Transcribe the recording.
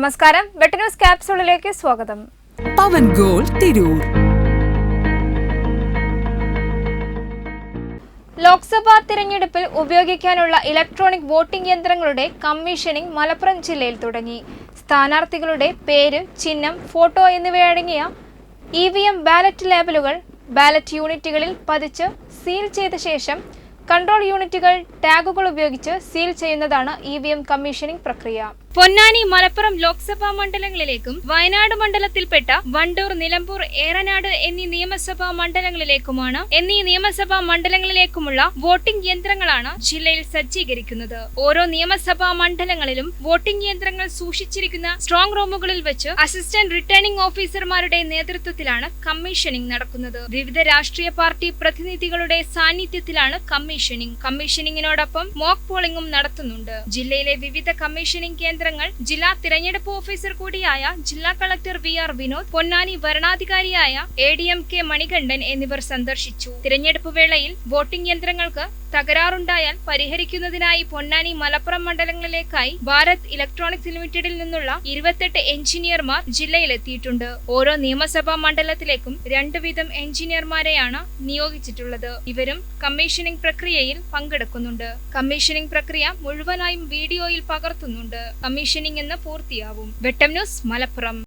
നമസ്കാരം. വെട്ട ന്യൂസ് ക്യാപ്സൂളിലേക്ക് സ്വാഗതം. പവൻ ഗോൾ തിരൂർ. ലോക്സഭാ തിരഞ്ഞെടുപ്പിൽ ഉപയോഗിക്കാനുള്ള ഇലക്ട്രോണിക് വോട്ടിംഗ് യന്ത്രങ്ങളുടെ കമ്മീഷനിംഗ് മലപ്പുറം ജില്ലയിൽ തുടങ്ങി. സ്ഥാനാർത്ഥികളുടെ പേര് ചിഹ്നം ഫോട്ടോ എന്നിവയടങ്ങിയ ഇ വി എം ബാലറ്റ് ലേബലുകൾ ബാലറ്റ് യൂണിറ്റുകളിൽ പതിച്ച് സീൽ ചെയ്ത ശേഷം കൺട്രോൾ യൂണിറ്റുകൾ ടാഗുകൾ ഉപയോഗിച്ച് സീൽ ചെയ്യുന്നതാണ് ഇ വി എം കമ്മീഷനിംഗ് പ്രക്രിയ. പൊന്നാനി മലപ്പുറം ലോക്സഭാ മണ്ഡലങ്ങളിലേക്കും വയനാട് മണ്ഡലത്തിൽപ്പെട്ട വണ്ടൂർ നിലമ്പൂർ ഏറനാട് എന്നീ നിയമസഭാ മണ്ഡലങ്ങളിലേക്കുമാണ് എന്നീ നിയമസഭാ മണ്ഡലങ്ങളിലേക്കുമുള്ള വോട്ടിംഗ് യന്ത്രങ്ങളാണ് ജില്ലയിൽ സജ്ജീകരിക്കുന്നത്. ഓരോ നിയമസഭാ മണ്ഡലങ്ങളിലും വോട്ടിംഗ് യന്ത്രങ്ങൾ സൂക്ഷിച്ചിരിക്കുന്ന സ്ട്രോങ് റൂമുകളിൽ വെച്ച് അസിസ്റ്റന്റ് റിട്ടേണിംഗ് ഓഫീസർമാരുടെ നേതൃത്വത്തിലാണ് കമ്മീഷനിംഗ് നടക്കുന്നത്. വിവിധ രാഷ്ട്രീയ പാർട്ടി പ്രതിനിധികളുടെ സാന്നിധ്യത്തിലാണ് കമ്മീഷനിംഗ്. കമ്മീഷനിങ്ങിനോടൊപ്പം മോക്ക് പോളിംഗും നടത്തുന്നുണ്ട്. ജില്ലയിലെ വിവിധ കമ്മീഷനിംഗ് കേന്ദ്രങ്ങൾ ജില്ലാ തിരഞ്ഞെടുപ്പ് ഓഫീസർ കൂടിയായ ജില്ലാ collector V R Vinod Ponnani വരണാധികാരിയായ A D M K Manikandan എന്നിവർ സന്ദർശിച്ചു. തിരഞ്ഞെടുപ്പ് വേളയിൽ വോട്ടിംഗ് യന്ത്രങ്ങൾക്ക് തകരാറുണ്ടായാൽ പരിഹരിക്കുന്നതിനായി പൊന്നാനി മലപ്പുറം മണ്ഡലങ്ങളിലേക്കായി ഭാരത് ഇലക്ട്രോണിക്സ് ലിമിറ്റഡിൽ നിന്നുള്ള ഇരുപത്തെട്ട് എഞ്ചിനീയർമാർ ജില്ലയിലെത്തിയിട്ടുണ്ട്. ഓരോ നിയമസഭാ മണ്ഡലത്തിലേക്കും രണ്ടു വീതം എഞ്ചിനീയർമാരെയാണ് നിയോഗിച്ചിട്ടുള്ളത്. ഇവരും കമ്മീഷനിംഗ് പ്രക്രിയയിൽ പങ്കെടുക്കുന്നുണ്ട്. കമ്മീഷനിംഗ് പ്രക്രിയ മുഴുവനായും വീഡിയോയിൽ പകർത്തുന്നുണ്ട്. കമ്മീഷനിംഗ് എന്ന് പൂർത്തിയാവും. വെട്ടം ന്യൂസ് മലപ്പുറം.